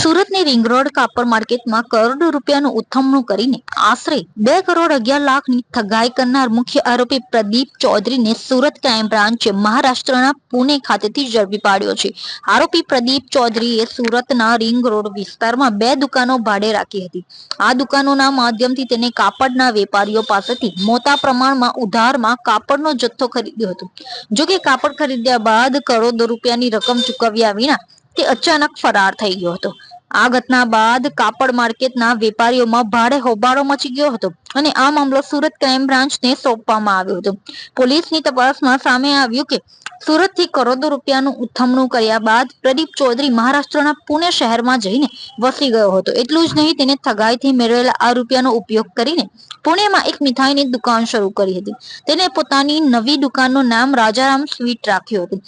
સુરતની ring road કાપડ માર્કેટમાં કરોડો રૂપિયાનું ઉથમણું કરીને આશરે બે કરોડ અગિયાર લાખની ઠગાઈ કરનાર મુખ્ય આરોપી પ્રદીપ ચૌધરીને સુરત ક્રાઇમ બ્રાન્ચે મહારાષ્ટ્રના પુણે ખાતેથી ઝડપી પાડ્યો છે. આરોપી પ્રદીપ ચૌધરીએ સુરતના રિંગ રોડ વિસ્તારમાં બે દુકાનો ભાડે રાખી હતી. આ દુકાનોના માધ્યમથી તેને કાપડના વેપારીઓ પાસેથી મોટા પ્રમાણમાં ઉધારમાં કાપડનો જથ્થો ખરીદ્યો હતો. જોકે કાપડ ખરીદ્યા બાદ કરોડો રૂપિયાની રકમ ચૂકવ્યા વિના તે અચાનક ફરાર થઈ ગયો હતો. આ ઘટના બાદ કાપડ માર્કેટના વેપારીઓમાં ભારે હોબાળો મચી ગયો હતો અને આ મામલો સુરત ક્રાઇમ બ્રાન્ચને સોંપવામાં આવ્યો હતો. પોલીસની તપાસમાં સામે આવ્યું કે સુરતથી કરોડો રૂપિયાનું ઉથમણું કર્યા બાદ પ્રદીપ ચૌધરી મહારાષ્ટ્રના પુણે શહેરમાં જઈને વસી ગયો હતો. એટલું જ નહીં, તેને થગાઈથી મેળવેલા આ રૂપિયાનો ઉપયોગ કરીને પુણેમાં એક મીઠાઈની દુકાન શરૂ કરી હતી. તેને પોતાની નવી દુકાનનું નામ રાજારામ સ્વીટ રાખ્યું હતું.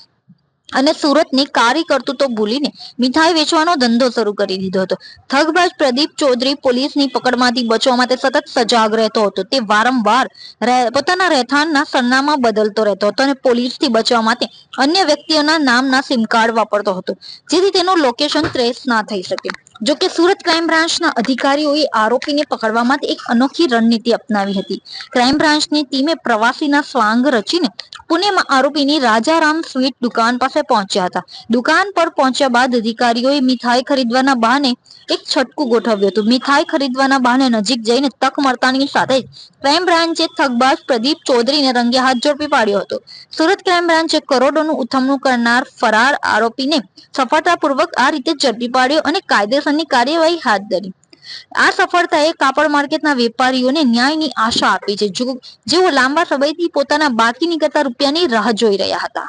અને સુરતની કારી કરતૂતો ભૂલીને મીઠાઈ વેચવાનો ધંધો શરૂ કરી દીધો હતો. ઠગબાજ પ્રદીપ ચૌધરી પોલીસની પકડમાંથી બચવા માટે સતત સજાગ રહેતો હતો. તે વારંવાર પોતાના રહેઠાણના સરનામા બદલતો રહેતો હતો અને પોલીસથી બચવા માટે અન્ય વ્યક્તિઓના નામના સિમ કાર્ડ વાપરતો હતો, જેથી તેનું લોકેશન ટ્રેસ ના થઈ શકે. જો કે સુરત ક્રાઇમ બ્રાન્ચના અધિકારીઓએ આરોપીને પકડવા માટે એક અનોખી રણનીતિ અપનાવી હતી. ક્રાઇમ બ્રાન્ચની ટીમે પ્રવાસીના સ્વાંગ રચીને પુણેમાં આરોપીની રાજારામ સ્વીટ દુકાન પાસે પહોંચ્યા હતા. દુકાન પર પહોંચ્યા બાદ અધિકારીઓએ મીઠાઈ ખરીદવાના બહાને એક છટકું ગોઠવ્યું હતું. મીઠાઈ ખરીદવાના બહાને નજીક જઈને તક મળતાની સાથે જ ક્રાઇમ બ્રાન્ચે ઠગબાજ પ્રદીપ ચૌધરીને રંગે હાથ ઝડપી પાડ્યો હતો. સુરત ક્રાઇમ બ્રાન્ચે કરોડોનું ઉથમણું કરનાર ફરાર આરોપીને સફળતાપૂર્વક આ રીતે ઝડપી પાડ્યો અને કાયદેસરની કાર્યવાહી હાથ ધરી. આ સફળતાએ કાપડ માર્કેટના વેપારીઓને ન્યાયની આશા આપી છે. જેઓ લાંબા સમયથી પોતાના બાકી નીકળતા રૂપિયાની રાહ જોઈ રહ્યા હતા.